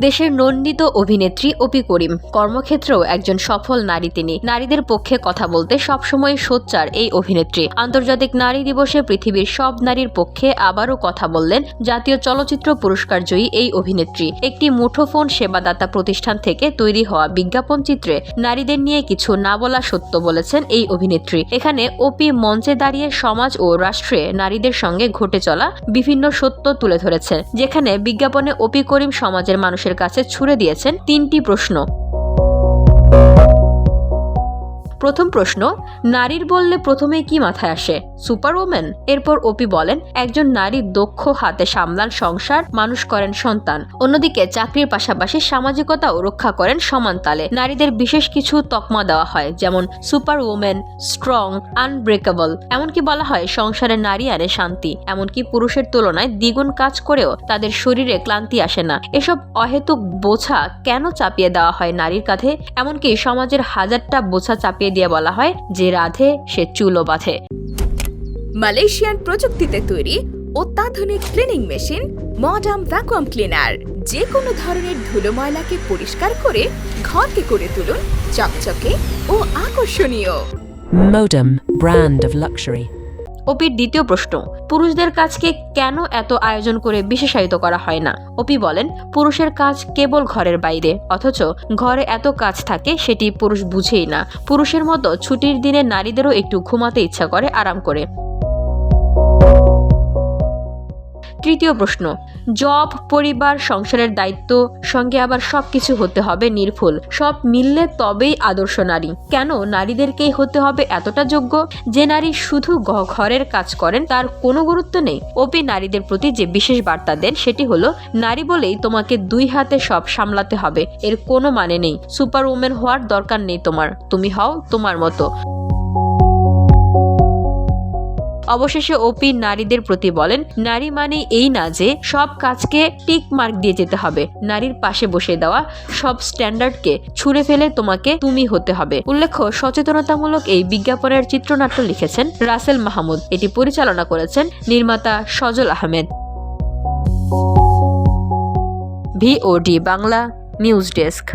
দেশের নন্দিত অভিনেত্রী অপি করিম। কর্মক্ষেত্রেও একজন সফল নারী তিনি। নারীদের পক্ষে কথা বলতে সবসময় সোচ্চার এই অভিনেত্রী। আন্তর্জাতিক নারী দিবসে পৃথিবীর সব নারীর পক্ষে আবারও কথা বললেন জাতীয় চলচ্চিত্র পুরস্কার জয়ী এই অভিনেত্রী। একটি মুঠোফোন সেবাদাতা প্রতিষ্ঠান থেকে তৈরি হওয়া বিজ্ঞাপন চিত্রে নারীদের নিয়ে কিছু না বলা সত্য বলেছেন এই অভিনেত্রী। এখানে অপি মঞ্চে দাঁড়িয়ে সমাজ ও রাষ্ট্রে নারীদের সঙ্গে ঘটে চলা বিভিন্ন সত্য তুলে ধরেছেন যেখানে বিজ্ঞাপনে অপি করিম সমাজের মানুষের কাছে ছুড়ে দিয়েছেন তিনটি প্রশ্ন। প্রথম প্রশ্ন, নারীর বললে প্রথমেই কি মাথায় আসে? সুপার ওমেন এরপর ওপি বলেন, একজন নারী দক্ষ, হাতে সামলান সংসার, মানুষ করেন সন্তান। অন্যদিকে চাকরির পাশাপাশি সামাজিকতাও রক্ষা করেন সমান তালে। নারীদের বিশেষ কিছু তকমা দেওয়া হয়, যেমন সুপার ওমেন স্ট্রং, আনব্রেকেবল। এমনকি বলা হয়, সংসারে নারী আনে শান্তি। এমনকি পুরুষের তুলনায় দ্বিগুণ কাজ করেও তাদের শরীরে ক্লান্তি আসে না। এসব অহেতুক বোঝা কেন চাপিয়ে দেওয়া হয় নারীর কাঁধে? এমনকি সমাজের হাজারটা বোঝা চাপিয়ে দিয়ে বলা হয় যে রাধে সে চুলো বাঁধে মালয়েশিয়ান প্রযুক্তিতে তৈরি অত্যাধুনিক cleaning machine modern vacuum cleaner যে কোনো ধরনের ধুলো ময়লাকে পরিষ্কার করে ঘরকে করে তুলুন চকচকে ও আকর্ষণীয় Modem, brand of luxury. অপির দ্বিতীয় প্রশ্ন, পুরুষদের কাজকে কেন এত আয়োজন করে বিশেষায়িত করা হয় না? ওপি বলেন, পুরুষের কাজ কেবল ঘরের বাইরে, অথচ ঘরে এত কাজ থাকে সেটি পুরুষ বুঝেই না। পুরুষের মতো ছুটির দিনে নারীদেরও একটু ঘুমাতে ইচ্ছা করে, আরাম করে। তৃতীয় প্রশ্ন, জব, পরিবার, সংসারের দায়িত্ব, সঙ্গে আবার সবকিছু হতে হবে নির্ভুল। সব মিললে তবেই আদর্শ নারী। কেন নারীদেরকেই হতে হবে এতটা যোগ্য? যে নারী শুধু ঘরের কাজ করেন, তার কোনো গুরুত্ব নেই। ওপি নারীদের প্রতি যে বিশেষ বার্তা দেন, সেটি হলো, নারী বলেই তোমাকে দুই হাতে সব সামলাতে হবে। এর কোনো মানে নেই। সুপার উমেন হওয়ার দরকার নেই তোমার। তুমি হও তোমার মতো। অবশেষে ওপি নারীদের প্রতি বলেন, নারী মানে এই না যে সব কাজকে টিক মার্ক দিয়ে যেতে হবে। নারীর পাশে বসে দেওয়া সব স্ট্যান্ডার্ডকে ছুঁড়ে ফেলে তোমাকে তুমি হতে হবে। উল্লেখ্য, সচেতনতামূলক এই বিজ্ঞাপনের চিত্রনাট্য লিখেছেন রাসেল মাহমুদ। এটি পরিচালনা করেছেন নির্মাতা Sajal Ahmed. VOD Bangla news desk